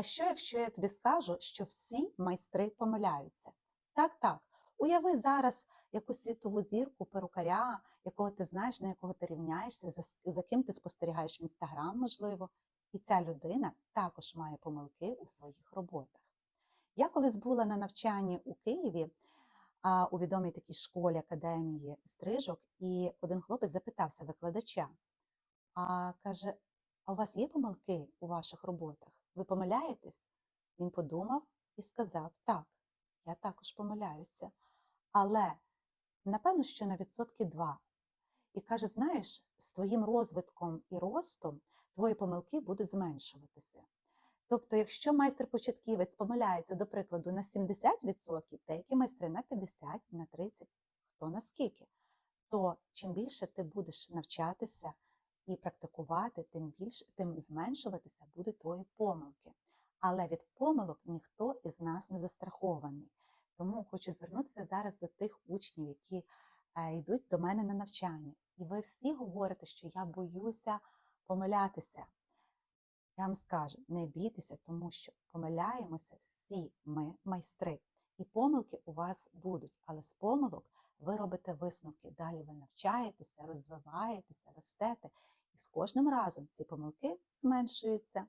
А що, якщо я тобі скажу, що всі майстри помиляються? Так, так. Уяви зараз якусь світову зірку, перукаря, якого ти знаєш, на якого ти рівняєшся, за, за ким ти спостерігаєш в інстаграм, можливо. І ця людина також має помилки у своїх роботах. Я колись була на навчанні у Києві а, у відомій такій школі академії стрижок, і один хлопець запитався викладача, а каже: А у вас є помилки у ваших роботах? Ви помиляєтесь? Він подумав і сказав: Так, я також помиляюся. Але напевно, що на відсотки два. І каже: знаєш, з твоїм розвитком і ростом твої помилки будуть зменшуватися. Тобто, якщо майстер-початківець помиляється, до прикладу, на 70%, деякі майстри на 50%, на 30%, хто на скільки, то чим більше ти будеш навчатися і практикувати, тим більше тим зменшуватися будуть твої помилки. Але від помилок ніхто із нас не застрахований. Тому хочу звернутися зараз до тих учнів, які е, йдуть до мене на навчання. І ви всі говорите, що я боюся помилятися. Я вам скажу, не бійтеся, тому що помиляємося всі ми майстри. І помилки у вас будуть, але з помилок ви робите висновки. Далі ви навчаєтеся, розвиваєтеся, ростете. І з кожним разом ці помилки зменшуються.